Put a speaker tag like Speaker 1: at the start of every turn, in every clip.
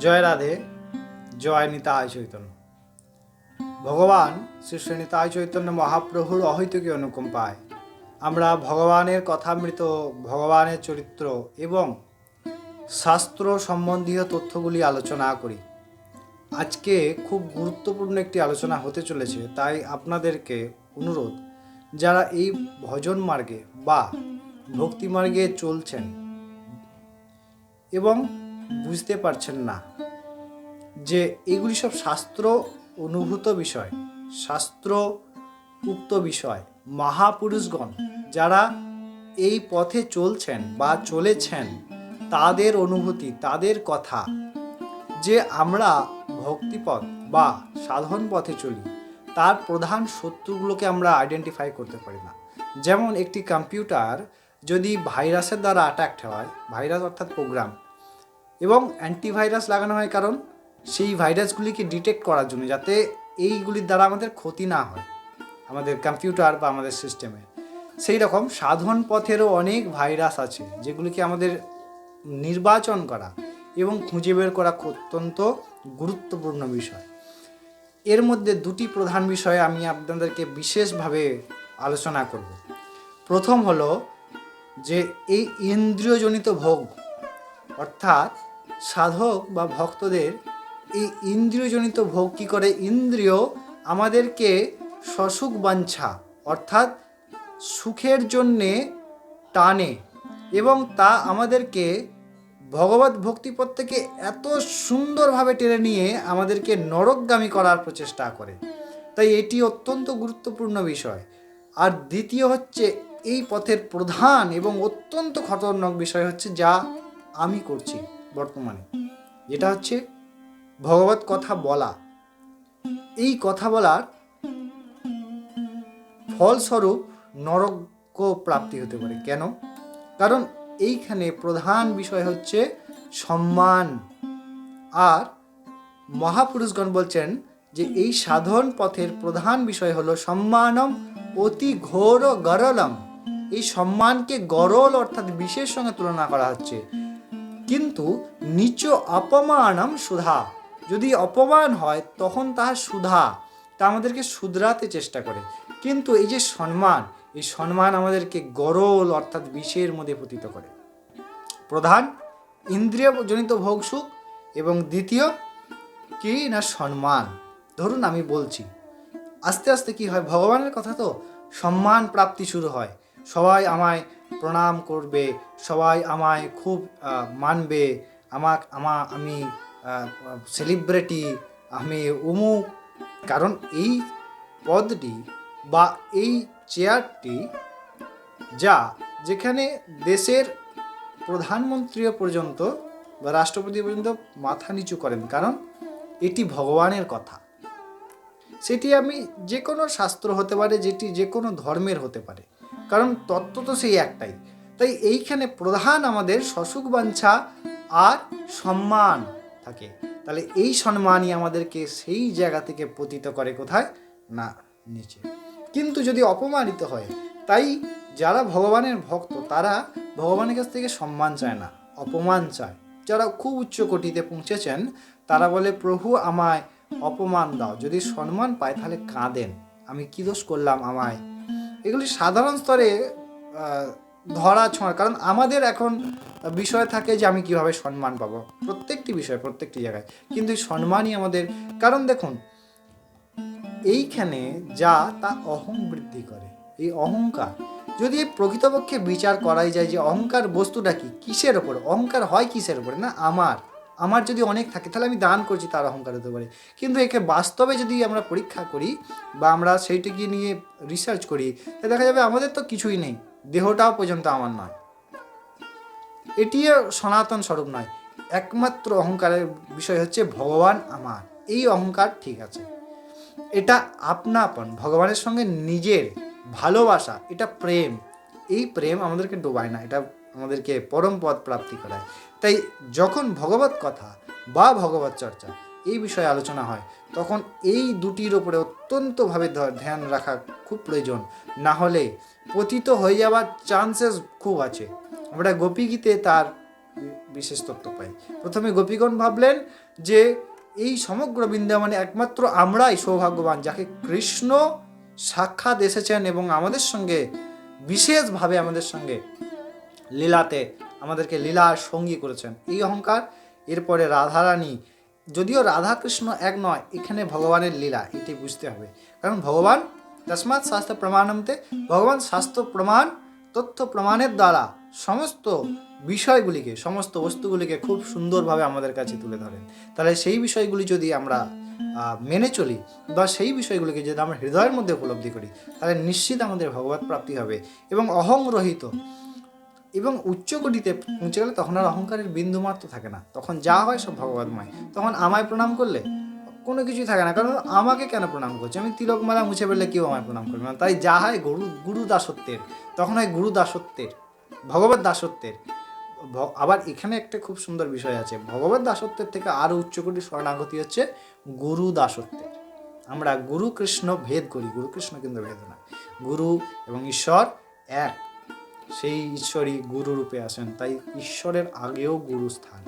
Speaker 1: জয় রাধে, জয় নিতায় চৈতন্য। ভগবান শ্রী নিতায় চৈতন্য মহাপ্রভুর অহৈতুকী অনুকম্পায়। আমরা ভগবানের কথামৃত, ভগবানের চরিত্র এবং শাস্ত্র সম্বন্ধীয় তথ্যগুলি আলোচনা করি। আজকে খুব গুরুত্বপূর্ণ একটি আলোচনা হতে চলেছে, তাই আপনাদেরকে অনুরোধ, যারা এই ভজন মার্গে বা ভক্তি মার্গে চলছেন এবং বুঝতে পারছেন না যে এগুলি সব শাস্ত্র অনুভূত বিষয়, শাস্ত্র উক্ত বিষয়, মহাপুরুষগণ যারা এই পথে চলছেন বা চলেছেন তাদের অনুভূতি, তাদের কথা যে আমরা ভক্তিপথ বা সাধন পথে চলি, তার প্রধান শত্রুগুলোকে আমরা আইডেন্টিফাই করতে পারি না। যেমন একটি কম্পিউটার যদি ভাইরাসের দ্বারা অ্যাট্যাক্ট হয়, ভাইরাস অর্থাৎ প্রোগ্রাম এবং অ্যান্টিভাইরাস লাগানো হয় কারণ সেই ভাইরাসগুলিকে ডিটেক্ট করার জন্য যাতে এইগুলির দ্বারা আমাদের ক্ষতি না হয় আমাদের কম্পিউটার বা আমাদের সিস্টেমে সেই রকম সাধন পথেরও অনেক ভাইরাস আছে যেগুলিকে আমাদের নির্বাচন করা এবং খুঁজে বের করা অত্যন্ত গুরুত্বপূর্ণ বিষয়। এর মধ্যে দুটি প্রধান বিষয়ে আমি আপনাদেরকে বিশেষভাবে আলোচনা করব। প্রথম হলো যে এই ইন্দ্রিয়জনিত ভোগ অর্থাৎ সাধক বা ভক্তদের এই ইন্দ্রিয়জনিত ভোগ কী করে? ইন্দ্রিয় আমাদেরকে সসুখ বাঞ্ছা, অর্থাৎ সুখের জন্যে টানে এবং তা আমাদেরকে ভগবত ভক্তিপথ থেকে এত সুন্দরভাবে টেনে নিয়ে আমাদেরকে নরকগামী করার প্রচেষ্টা করে। তাই এটি অত্যন্ত গুরুত্বপূর্ণ বিষয়। আর দ্বিতীয় হচ্ছে এই পথের প্রধান এবং অত্যন্ত খতরনাক বিষয় হচ্ছে যা আমি করছি বর্তমানে, যেটা হচ্ছে ভগবত কথা বলা। এই কথা বলার ফলস্বরূপ নরক প্রাপ্তি হতে পারে। কেন? কারণ এইখানে প্রধান বিষয় হচ্ছে সম্মান। আর মহাপুরুষগণ বলছেন যে এই সাধন পথের প্রধান বিষয় হলো সম্মানম অতি ঘোর গরলম। এই সম্মানকে গরল অর্থাৎ বিশেষ সঙ্গে তুলনা করা হচ্ছে। কিন্তু নিচ অপমানম সুধা। যদি অপমান হয়, তখন তাহা সুধা। তা আমাদেরকে শুধরাতে চেষ্টা করে। কিন্তু এই যে সম্মান, এই সম্মান আমাদেরকে গরল, অর্থাৎ বিষের মধ্যে পতিত করে। প্রধান, ইন্দ্রিয়জনিত ভোগ সুখ এবং দ্বিতীয়, কি না সম্মান? ধরুন আমি বলছি, আস্তে আস্তে কি হয়? ভগবানের কথা তো সম্মান প্রাপ্তি শুরু হয়। সবাই আমায় প্রণাম করবে। সবাই আমায় খুব মানবে। আমাক, আমা, আমি সেলিব্রিটি, আমি অমুক কারণ এই পদটি বা এই চেয়ারটি যা যেখানে দেশের প্রধানমন্ত্রীও পর্যন্ত বা রাষ্ট্রপতি পর্যন্ত মাথা নিচু করেন। কারণ এটি ভগবানের কথা। সেটি আমি যে কোনো শাস্ত্র হতে পারে, যেটি যে কোনো ধর্মের হতে পারে। কারণ তত্ত্ব তো সেই একটাই। তাই এইখানে প্রধান আমাদের সসুখ বাঞ্ছা আর সম্মান থাকে। তাহলে এই সম্মানই আমাদেরকে সেই জায়গা থেকে পতিত করে কোথায়? না, নিচে। কিন্তু যদি অপমানিত হয়, তাই যারা ভগবানের ভক্ত, তারা ভগবানের কাছ থেকে সম্মান চায় না, অপমান চায়। যারা খুব উচ্চ কোটিতে পৌঁছেছেন, তারা বলে, প্রভু, আমায় অপমান দাও। যদি সম্মান পায়, তাহলে কাঁদেন। আমি কী দোষ করলাম আমায়? এগুলি সাধারণ স্তরে ধরা ছোঁয়া কারণ আমাদের এখন বিষয় থাকে যে আমি কীভাবে সম্মান পাবো। প্রত্যেকটি বিষয়, প্রত্যেকটি জায়গায়। কিন্তু সম্মানই আমাদের, কারণ দেখুন, এইখানে যা তা অহং বৃদ্ধি করে। এই অহংকার, যদি প্রকৃতপক্ষে বিচার করাই যায় যে অহংকার বস্তুটা কি, কিসের ওপর অহংকার হয় কিসের ওপরে না, আমার। আমার যদি অনেক থাকে, তাহলে আমি দান করছি তার অহংকার হতে পারে। কিন্তু একে বাস্তবে যদি আমরা পরীক্ষা করি বা আমরা সেইটিকে নিয়ে রিসার্চ করি, তাহলে দেখা যাবে আমাদের তো কিছুই নেই। দেহটাও পর্যন্ত আমার নয়। এটিও সনাতন স্বরূপ নয়। একমাত্র অহংকারের বিষয় হচ্ছে ভগবান আমার। এই অহংকার ঠিক আছে। এটা আপনাপন ভগবানের সঙ্গে নিজের ভালোবাসা, এটা প্রেম। এই প্রেম আমাদেরকে ডোবায় না, এটা আমাদেরকে পরম পদ প্রাপ্তি করায়। তাই যখন ভগবত কথা বা ভগবত চর্চা এই বিষয়ে আলোচনা হয়, তখন এই দুটির ওপরে অত্যন্তভাবে ধ্যান রাখা খুব প্রয়োজন। না হলে পতিত হয়ে যাওয়ার চান্সেস খুব আছে। আমরা গোপীগীতে তার বিশেষ তত্ত্ব পাই। প্রথমে গোপীগণ ভাবলেন যে এই সমগ্র বৃন্দাবনে একমাত্র আমরাই সৌভাগ্যবান, যাকে কৃষ্ণ সাক্ষাৎ এসেছেন এবং আমাদের সঙ্গে বিশেষভাবে আমাদের সঙ্গে লীলাতে আমাদেরকে লীলার সঙ্গী করেছেন। এই অহংকার, এরপরে রাধারানী, যদিও রাধা কৃষ্ণ এক নয়, এখানে ভগবানের লীলা, এটি বুঝতে হবে। কারণ ভগবান তসমাৎ শাস্ত্র প্রমাণমতে ভগবান শাস্ত্র প্রমাণ, তথ্য প্রমাণের দ্বারা সমস্ত বিষয়গুলিকে, সমস্ত বস্তুগুলিকে খুব সুন্দরভাবে আমাদের কাছে তুলে ধরেন। তাহলে সেই বিষয়গুলি যদি আমরা মেনে চলি, বা সেই বিষয়গুলিকে যদি আমরা হৃদয়ের মধ্যে উপলব্ধি করি, তাহলে নিশ্চিত আমাদের ভগবত প্রাপ্তি হবে এবং অহংরহিত এবং উচ্চকোটিতে পৌঁছে গেলে তখন আর অহংকারের বিন্দু মাত্র থাকে না। তখন যা হয় সব ভগবতময় তখন আমায় প্রণাম করলে কোনো কিছুই থাকে না। কারণ আমাকে কেন প্রণাম করছে? আমি তিলকমালা মুছে ফেললে কেউ আমায় প্রণাম করবে না। তাই যা হয় গুরু গুরু দাসত্বের। তখন হয় গুরু দাসত্বের, ভগবত দাসত্বের। আবার এখানে একটা খুব সুন্দর বিষয় আছে। ভগবত দাসত্বের থেকে আরও উচ্চকোটি শরণাগতি হচ্ছে গুরু দাসত্বের। আমরা গুরু কৃষ্ণ ভেদ করি। গুরু কৃষ্ণ কিন্তু ভেদ না। গুরু এবং ঈশ্বর এক। সেই ঈশ্বরই গুরু রূপে আসেন, তাই ঈশ্বরের আগেও গুরু স্থান।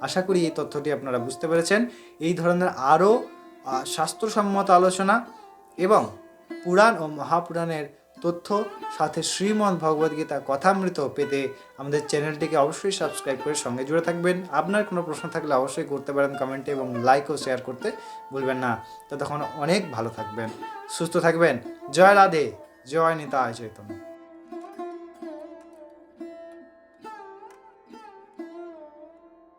Speaker 1: আশা করি এই তথ্যটি আপনারা বুঝতে পেরেছেন। এই ধরনের আরও শাস্ত্রসম্মত আলোচনা এবং পুরাণ ও মহাপুরাণের তথ্য সাথে শ্রীমদ্ ভগবদ্গীতা কথামৃত পেতে আমাদের চ্যানেলটিকে অবশ্যই সাবস্ক্রাইব করে সঙ্গে জুড়ে থাকবেন। আপনার কোনো প্রশ্ন থাকলে অবশ্যই করতে পারেন কমেন্টে এবং লাইক ও শেয়ার করতে ভুলবেন না। তো তখন অনেক ভালো থাকবেন, সুস্থ থাকবেন। জয় রাধে, জয় নিতায় চৈতন্য।